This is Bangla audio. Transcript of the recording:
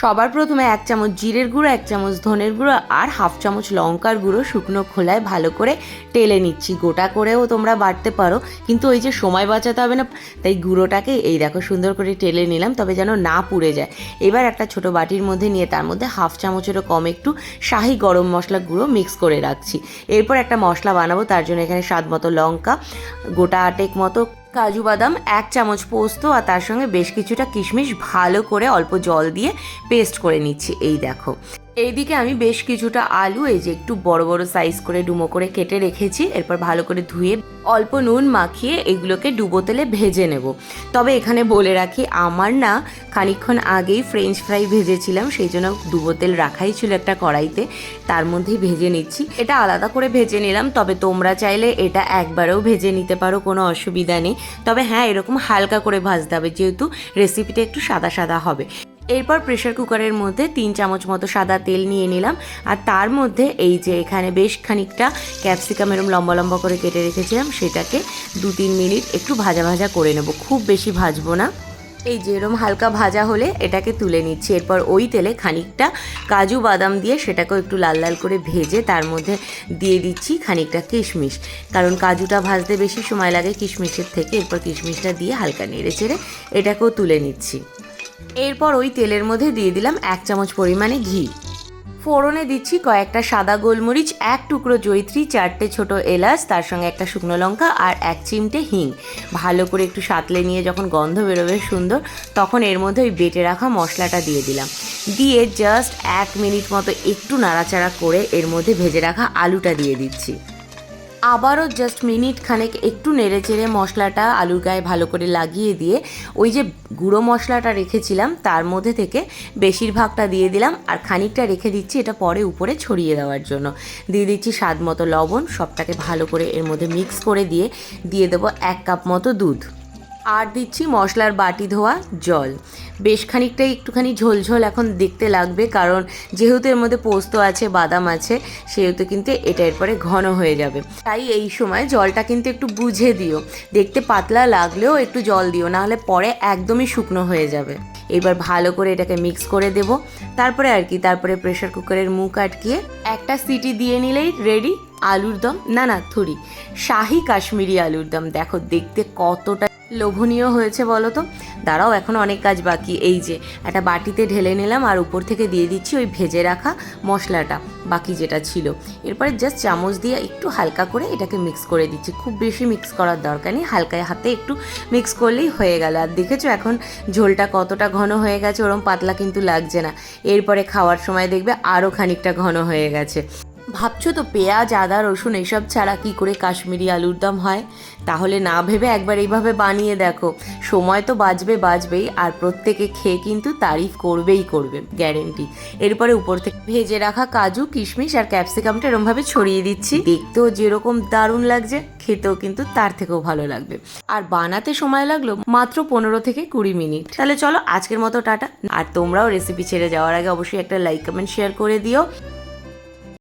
সবার প্রথমে এক চামচ জিরের গুঁড়ো, এক চামচ ধনের গুঁড়ো আর হাফ চামচ লঙ্কার গুঁড়ো শুকনো খোলায় ভালো করে টেলে নিচ্ছি। গোটা করেও তোমরা বাটতে পারো, কিন্তু ওই যে সময় বাঁচাতে হবে না, তাই গুঁড়োটাকে এই দেখো সুন্দর করে টেলে নিলাম, তবে যেন না পুড়ে যায়। এবার একটা ছোট বাটির মধ্যে নিয়ে তার মধ্যে হাফ চামচেরও কম একটু শাহি গরম মশলা গুঁড়ো মিক্স করে রাখছি। এরপর একটা মশলা বানাবো, তার জন্য এখানে স্বাদ মতো লঙ্কা, গোটা আটেক মতো কাজু বাদাম, এক চামচ পোস্ত আর তার সঙ্গে বেশ কিছুটা কিশমিশ ভালো করে অল্প জল দিয়ে পেস্ট করে নিচ্ছি। এই দেখো। এইদিকে আমি বেশ কিছুটা আলু, এই যে একটু বড় বড় সাইজ করে ডুমো করে কেটে রেখেছি। এরপর ভালো করে ধুয়ে অল্প নুন মাখিয়ে এগুলোকে ডুবো তেলে ভেজে নেব। তবে এখানে বলে রাখি, আমার না খানিকক্ষণ আগেই ফ্রেঞ্চ ফ্রাই ভেজেছিলাম, সেই জন্য ডুবো তেল রাখাই ছিল একটা কড়াইতে। তার মধ্যেই ভেজে নিচ্ছি। এটা আলাদা করে ভেজে নিলাম, তবে তোমরা চাইলে এটা একবারেও ভেজে নিতে পারো, কোনো অসুবিধা নেই। তবে হ্যাঁ এরকম হালকা করে ভাজতে হবে, যেহেতু রেসিপিটা একটু সাদা সাদা হবে। এরপর প্রেশার কুকারের মধ্যে তিন চামচ মতো সাদা তেল নিয়ে নিলাম। আর তার মধ্যে এই যে এখানে বেশ খানিকটা ক্যাপসিকাম এরম লম্বা লম্বা করে কেটে রেখেছিলাম, সেটাকে দু তিন মিনিট একটু ভাজা ভাজা করে নেব। খুব বেশি ভাজবো না। এই যে এরম হালকা ভাজা হলে এটাকে তুলে নিচ্ছি। এরপর ওই তেলে খানিকটা কাজু বাদাম দিয়ে সেটাকেও একটু লাল লাল করে ভেজে তার মধ্যে দিয়ে দিচ্ছি খানিকটা কিশমিশ। কারণ কাজুটা ভাজতে বেশি সময় লাগে কিশমিশের থেকে। এরপর কিশমিশটা দিয়ে হালকা নেড়ে চেড়ে এটাকেও তুলে নিচ্ছি। এরপর ওই তেলের মধ্যে দিয়ে দিলাম এক চামচ পরিমাণে ঘি। ফোড়নে দিচ্ছি কয়েকটা সাদা গোলমরিচ, এক টুকরো জৈত্রী চারটে ছোট এলাচ, তার সঙ্গে একটা শুকনো লঙ্কা আর এক চিমটে হিং। ভালো করে একটু সাতলে নিয়ে যখন গন্ধ বেরোবে সুন্দর, তখন এর মধ্যে ওই বেটে রাখা মশলাটা দিয়ে দিলাম। দিয়ে জাস্ট এক মিনিট মতো একটু নাড়াচাড়া করে এর মধ্যে ভেজে রাখা আলুটা দিয়ে দিচ্ছি। আবারও জাস্ট মিনিট খানেক একটু নেড়ে চেড়ে মশলাটা আলুর গায়ে ভালো করে লাগিয়ে দিয়ে ওই যে গুঁড়ো মশলাটা রেখেছিলাম, তার মধ্যে থেকে বেশিরভাগটা দিয়ে দিলাম আর খানিকটা রেখে দিচ্ছি এটা পরে উপরে ছড়িয়ে দেওয়ার জন্য। দিয়ে দিচ্ছি স্বাদ মতো লবণ, সবটাকে ভালো করে এর মধ্যে মিক্স করে দিয়ে দিয়ে দেবো এক কাপ মতো দুধ। আর দিচ্ছি মশলার বাটি ধোয়া জল। বেশ খানিকটা একটুখানি ঝোলঝোল এখন দেখতে লাগবে, কারণ যেহেতু এর মধ্যে পোস্ত আছে, বাদাম আছে, সেহেতু কিন্তু এটা এরপরে ঘন হয়ে যাবে। তাই এই সময় জলটা কিন্তু একটু বুঝে দিও। দেখতে পাতলা লাগলেও একটু জল দিও, নাহলে পরে একদমই শুকনো হয়ে যাবে। এবার ভালো করে এটাকে মিক্স করে দেব। তারপরে আর কি, তারপরে প্রেশার কুকারের মুখ আটকিয়ে একটা সিটি দিয়ে নিলেই রেডি আলুর দম। না না, থুরি। শাহি কাশ্মীরি আলুর দম। দেখো, দেখতে কতটা লোভনীয় হয়েছে বলো তো। দাঁড়াও এখনও অনেক কাজ বাকি। এই যে, একটা বাটিতে ঢেলে নিলাম আর উপর থেকে দিয়ে দিচ্ছি ওই ভেজে রাখা মশলাটা, বাকি যেটা ছিল। এরপরে জাস্ট চামচ দিয়ে একটু হালকা করে এটাকে মিক্স করে দিচ্ছি। খুব বেশি মিক্স করার দরকার নেই, হালকায় হাতে একটু মিক্স করলেই হয়ে গেল। আর দেখেছ এখন ঝোলটা কতটা ঘন হয়ে গেছে, ওরম পাতলা কিন্তু লাগছে না। এরপরে খাওয়ার সময় দেখবে আরও খানিকটা ঘন হয়ে গেছে। ভাবছ তো পেঁয়াজ, আদা, রসুন এইসব ছাড়া কি করে কাশ্মীরি আলুর দম হয়? তাহলে না ভেবে একবার এইভাবে বানিয়ে দেখো। সময় তো বাঁচবে, বাঁচবেই, আর প্রত্যেকে খেয়ে কিন্তু তারিফ করবেই করবে গ্যারেন্টি এরপরে উপর থেকে ভেজে রাখা কাজু, কিশমিশ আর ক্যাপসিকামটা এরমভাবে ছড়িয়ে দিচ্ছি। দেখতেও যেরকম দারুণ লাগছে, খেতেও কিন্তু তার থেকেও ভালো লাগবে। আর বানাতে সময় লাগল মাত্র পনেরো থেকে কুড়ি মিনিট। তাহলে চলো আজকের মতো টাটা। আর তোমরাও রেসিপি ছেড়ে যাওয়ার আগে অবশ্যই একটা লাইক কমেন্ট শেয়ার করে দিও।